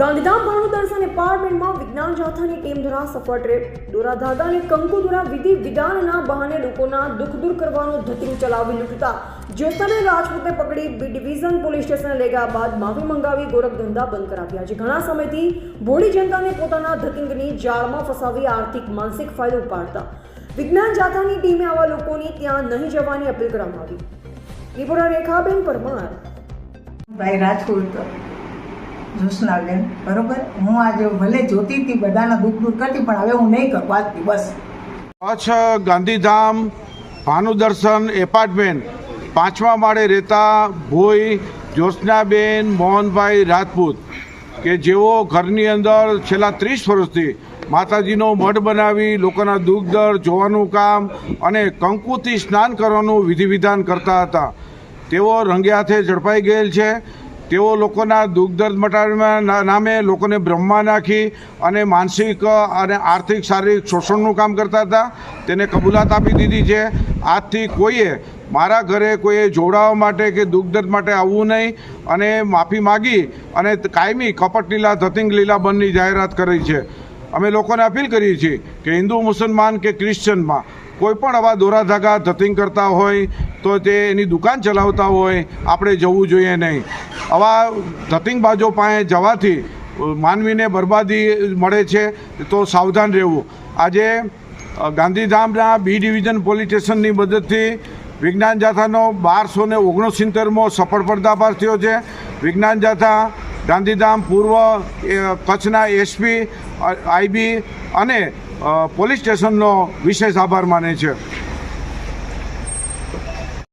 ગાંધીધામ દર્શન એપાર્ટમેન્ટમાં વિજ્ઞાન જાથાની ટીમ દ્વારા સફળ ટ્રેપ. દોરા ધાગા અને કંકુ દ્વારા વિધિ વિધાનના બહાને લોકોના દુઃખ દૂર કરવાનો ધતિંગ ચલાવી લૂંટતા. જ્યોત્સનાબેન રાજપૂતે પકડી બી ડિવિઝન પોલીસ સ્ટેશને લઈ ગયા બાદ માફી મંગાવી ગોરખ બંધ કરાવ્યા છે ઘણા સમયથી ભોળી જનતાને પોતાના ધતિંગની જાળમાં ફસાવી આર્થિક, માનસિક ફાયદો ઉપાડતા. વિજ્ઞાન જાથાની ટીમે આવા લોકોની ત્યાં નહીં જવાની અપીલ કરવામાં આવી. રિપોર્ટર રેખાબેન પરમાર. ભાઈ રાજકોટ જ્યોત્સનાબેન બરોબર? હું આજે ભલે જોતી બધાના દુઃખ દૂર કરતી, પણ હવે હું નહીં કરું આજથી, બસ. કચ્છ ગાંધીધામ ભાનુદર્શન એપાર્ટમેન્ટ. પાંચમા માળે રહેતા ભોઈ, જ્યોત્સનાબેન, મોહનભાઈ રાજપૂત, કે જેઓ ઘરની અંદર છેલ્લા ત્રીસ વર્ષથી માતાજીનો મઢ બનાવી, લોકોના દુઃખ દર જોવાનું કામ અને કંકુથી સ્નાન કરવાનું વિધિ વિધાન કરતા હતા. તેઓ રંગે હાથે ઝડપાઈ ગયેલ છે. તેઓ લોકોના દુઃખ દર્દ મટાડવાના નામે લોકોને બ્રહ્મા નાખી અને માનસિક અને આર્થિક, શારીરિક શોષણનું કામ કરતા હતા. તેને કબૂલાત આપી દીધી છે. આજથી કોઈએ મારા ઘરે કોઈએ જોડાવા માટે કે દુઃખ દર્દ માટે આવવું નહીં અને માફી માગી અને કાયમી કપટ લીલા, ધતિંગ લીલા બંધની જાહેરાત કરી છે. અમે લોકોને અપીલ કરીએ છીએ કે હિન્દુ, મુસલમાન કે ક્રિશ્ચનમાં કોઈ પણ આવા દોરાધાગા ધતિંગ કરતા હોય તો તે એની દુકાન ચલાવતા હોય, આપણે જવું જોઈએ નહીં. આવા ધતિંગબાજો પાસે જવાથી માનવીને બરબાદી મળે છે તો સાવધાન રહેવું. આજે ગાંધીધામના બી ડિવિઝન પોલીસ સ્ટેશનની મદદથી વિજ્ઞાન જાથાનો બારસો ને ઓગણસિત્તેરમો સફળ પર્દાફાશ થયો છે. વિજ્ઞાન જાથા ગાંધીધામ પૂર્વ કચ્છના એસપી આઈબી અને પોલીસ સ્ટેશનનો વિશેષ આભાર માને છે.